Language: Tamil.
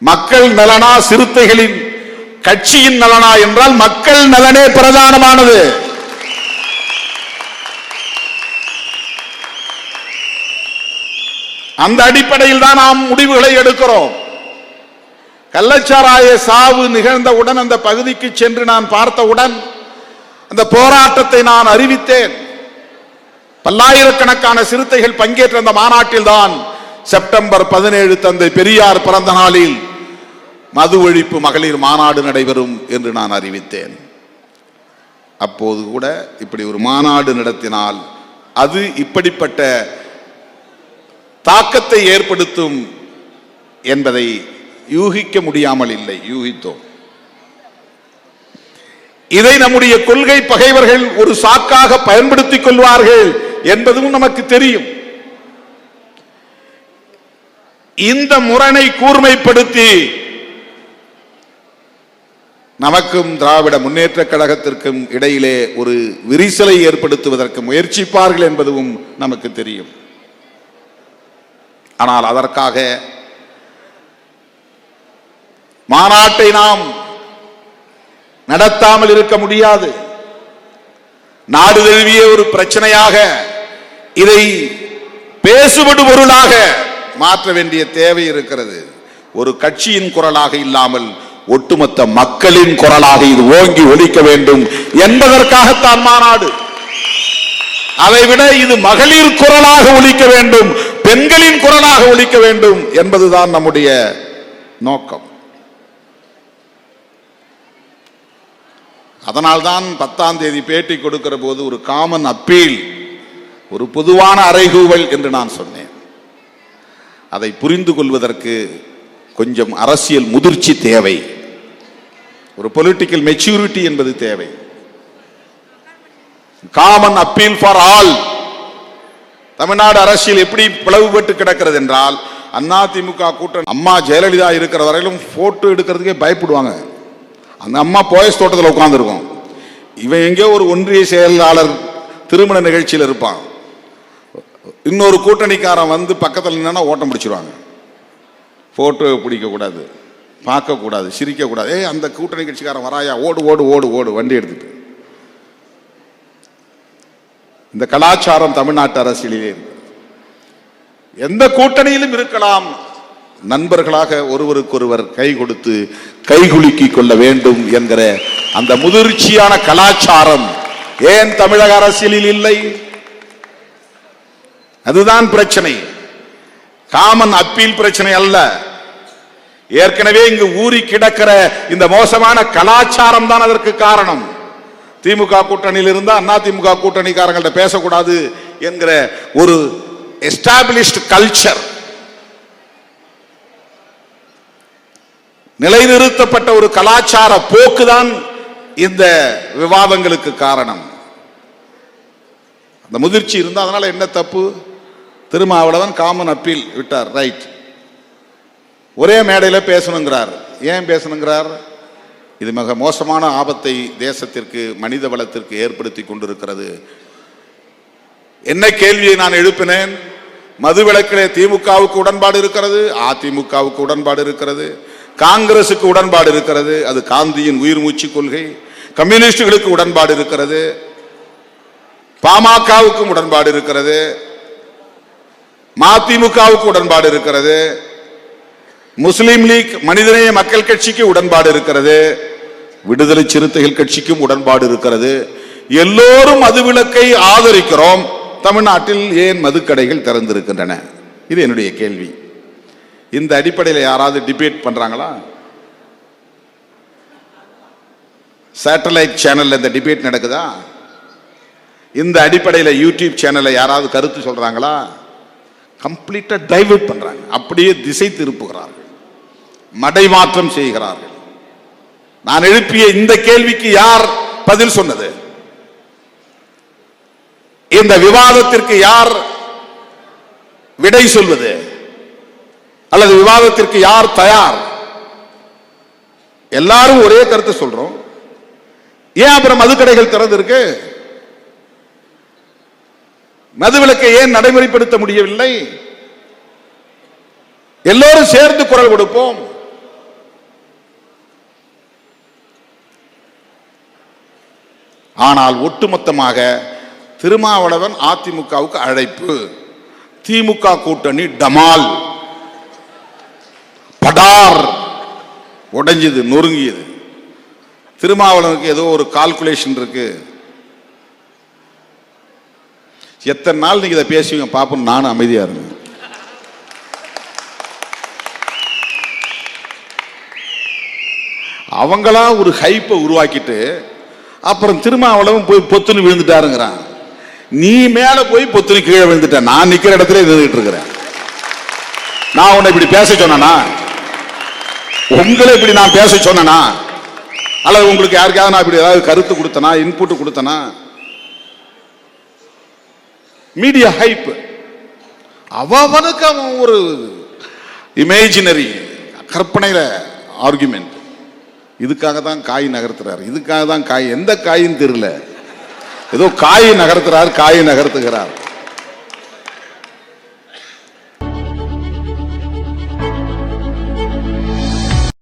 மக்கள் நலனா சிறுத்தைகளின் கட்சியின் நலனா என்றால் மக்கள் நலனே பிரதானமானது. அந்த அடிப்படையில் தான் நாம் முடிவுகளை எடுக்கிறோம். கள்ளச்சாராய சாவு நிகழ்ந்தவுடன் அந்த பகுதிக்கு சென்று நான் பார்த்தவுடன் அந்த போராட்டத்தை நான் அறிவித்தேன். பல்லாயிரக்கணக்கான சிறுத்தைகள் பங்கேற்ற அந்த மாநாட்டில் தான் செப்டம்பர் பதினேழு தந்தை பெரியார் பிறந்த நாளில் மது ஒழிப்பு மகளிர் மாநாடு நடைபெறும் என்று நான் அறிவித்தேன். அப்போது கூட இப்படி ஒரு மாநாடு நடத்தினால் அது இப்படிப்பட்ட தாக்கத்தை ஏற்படுத்தும் என்பதை யூகிக்க முடியாமல் இல்லை யூகித்தோம். இதை நம்முடைய கொள்கை பகைவர்கள் ஒரு சாக்காக பயன்படுத்திக் கொள்வார்கள் என்பதும் நமக்கு தெரியும். இந்த முரணை கூர்மைப்படுத்தி நமக்கும் திராவிட முன்னேற்ற கழகத்திற்கும் இடையிலே ஒரு விரிசலை ஏற்படுத்துவதற்கு முயற்சிப்பார்கள் என்பதும் நமக்கு தெரியும். ஆனால் அதற்காக மாநாட்டை நாம் நடத்தாமல் இருக்க முடியாது. நாடு தழுவிய ஒரு பிரச்சனையாக இதை பேசுபடு பொருளாக மாற்ற வேண்டிய தேவை இருக்கிறது. ஒரு கட்சியின் குரலாக இல்லாமல் ஒட்டுமொத்த மக்களின் குரலாக இது ஓங்கி ஒலிக்க வேண்டும் என்பதற்காகத்தான் மாநாடு. அதைவிட இது மகளிர் குரலாக ஒலிக்க வேண்டும் பெண்களின் குரலாக ஒலிக்க வேண்டும் என்பதுதான் நம்முடைய நோக்கம். அதனால்தான் பத்தாம் தேதி பேட்டி கொடுக்கிற போது ஒரு காமன் அப்பீல் ஒரு பொதுவான அறைகூவல் என்று நான் சொன்னேன். அதை புரிந்து கொள்வதற்கு கொஞ்சம் அரசியல் முதிர்ச்சி தேவை. ஒரு பொலிட்டிக்கல் மெச்சூரிட்டி என்பது தேவை. Common appeal for all Tamil Nadu அரசியல் எப்படி பிளவுபட்டு கிடக்கிறது என்றால் அண்ணா திமுக கூட்டணி அம்மா ஜெயலலிதா இருக்கிற வரையிலும் போட்டோ எடுக்கிறதுக்கே பயப்படுவாங்க. அந்த அம்மா போயஸ் தோட்டத்தில் உட்காந்துருக்கும் இவன் எங்கேயோ ஒரு ஒன்றிய செயலாளர் திருமண நிகழ்ச்சியில் இருப்பான். இன்னொரு கூட்டணிக்காரன் வந்து பக்கத்தில் நின்னா ஓட்டம் பிடிச்சிருவாங்க. ஃபோட்டோ பிடிக்கக்கூடாது பார்க்கக்கூடாது சிரிக்கக்கூடாது ஏய் அந்த கூட்டணி கட்சிக்காரன் வராயா? ஓடு ஓடு ஓடு ஓடு வண்டி எடுத்துட்டு. இந்த கலாச்சாரம் தமிழ்நாட்டு அரசியலிலே இருக்கு. எந்த கூட்டணியிலும் இருக்கலாம். நண்பர்களாக ஒருவருக்கொருவர் கை கொடுத்து கைகுலுக்கிக் கொள்ள வேண்டும் என்கிற அந்த முதிர்ச்சியான கலாச்சாரம் ஏன் தமிழக அரசியலில் இல்லை? அதுதான் பிரச்சனை. காமன் அப்பீல் பிரச்சனை அல்ல. ஏற்கனவே இங்கு ஊறி கிடக்கிற இந்த மோசமான கலாச்சாரம் தான் அதற்கு காரணம். திமுக கூட்டணியில் இருந்தால் அண்ணா திமுக கூட்டணிக்காரங்கள்ட்ட பேசக்கூடாது என்கிற ஒரு எஸ்டாப்ளிஷ்ட் கல்ச்சர் நிலைநிறுத்தப்பட்ட ஒரு கலாச்சார போக்குதான் இந்த விவாதங்களுக்கு காரணம். அந்த முதிர்ச்சி இருந்தால் அதனால என்ன தப்பு? திருமாவளவன் காமன் அப்பீல் விட்டார் ரைட் ஒரே மேடையில் பேசணுங்கிறார். ஏன் பேசணுங்கிறார்? இது மிக மோசமான ஆபத்தை தேசத்திற்கு மனித வளத்திற்கு ஏற்படுத்தி கொண்டிருக்கிறது. என்ன கேள்வியை நான் எழுப்பினேன்? மதுவிலக்கிலே திமுகவுக்கு உடன்பாடு இருக்கிறது அதிமுகவுக்கு உடன்பாடு இருக்கிறது காங்கிரசுக்கு உடன்பாடு இருக்கிறது அது காந்தியின் உயிர் மூச்சு கொள்கை கம்யூனிஸ்டுகளுக்கு உடன்பாடு இருக்கிறது பாமகவுக்கும் உடன்பாடு இருக்கிறது மதிமுகவுக்கு உடன்பாடு இருக்கிறது. முஸ்லீம் லீக் மனிதநேய மக்கள் கட்சிக்கு உடன்பாடு இருக்கிறது. விடுதலை சிறுத்தைகள் கட்சிக்கும் உடன்பாடு இருக்கிறது. எல்லோரும் மதுவிலக்கை ஆதரிக்கிறோம். தமிழ்நாட்டில் ஏன் மதுக்கடைகள் திறந்திருக்கின்றன? இது என்னுடைய கேள்வி. இந்த அடிப்படையில் யாராவது டிபேட் பண்றாங்களா? சேட்டலைட் சேனல்ல இந்த டிபேட் நடக்குதா? இந்த அடிப்படையில் யூடியூப் சேனல்ல யாராவது கருத்து சொல்றாங்களா? கம்ப்ளீட்டாக டைவர்ட் பண்ணுறாங்க அப்படியே திசை திருப்புகிறார்கள். மடைமாற்றம் செய்கிறார்கள். நான் எழுப்பிய இந்த கேள்விக்கு யார் பதில் சொன்னது? இந்த விவாதத்திற்கு யார் விடை சொல்வது? அல்லது விவாதத்திற்கு யார் தயார்? எல்லாரும் ஒரே கருத்தை சொல்றோம். ஏன் அப்புறம் மதுக்கடைகள் திறந்திருக்கு? மதுவிலக்கை ஏன் நடைமுறைப்படுத்த முடியவில்லை? எல்லோரும் சேர்ந்து குரல் கொடுப்போம். ஆனால் ஒட்டுமொத்தமாக திருமாவளவன் அதிமுகவுக்கு அழைப்பு. திமுக கூட்டணி டமால். படார். உடைஞ்சது நொறுங்கியது. திருமாவளவனுக்கு ஏதோ ஒரு கால்குலேஷன் இருக்குது எத்தனை நாள் நீங்க இதை பேசுவீங்க? பார்ப்போம் நானும் அமைதியா இருங்க அவங்களா ஒரு ஹைப்பை உருவாக்கிட்டு அப்புறம் திருமாவளவன் போய் பொத்துன்னு விழுந்துட்டாருங்கிறான். நீ மேல போய் பொத்துன்னு கீழே விழுந்துட்ட. நான் நிக்கிற இடத்துல நின்றுட்டு இருக்கிறேன். நான் உன்னை இப்படி பேச சொன்னனா? உங்களை இப்படி நான் பேச சொன்னனா? அல்லது உங்களுக்கு யாருக்காவது நான் இப்படி ஏதாவது கருத்து கொடுத்தனா இன்புட் கொடுத்தனா? மீடியா ஹைப் அவனுக்கு அவன் ஒரு இமேஜினரி கற்பனையில் ஆர்குமெண்ட் இதுக்காக தான் காய் நகர்த்துறாரு. இதுக்காக தான் காய் எந்த காயின்னு தெரியல. ஏதோ காய் நகர்த்துறார் காய் நகர்த்துகிறார்.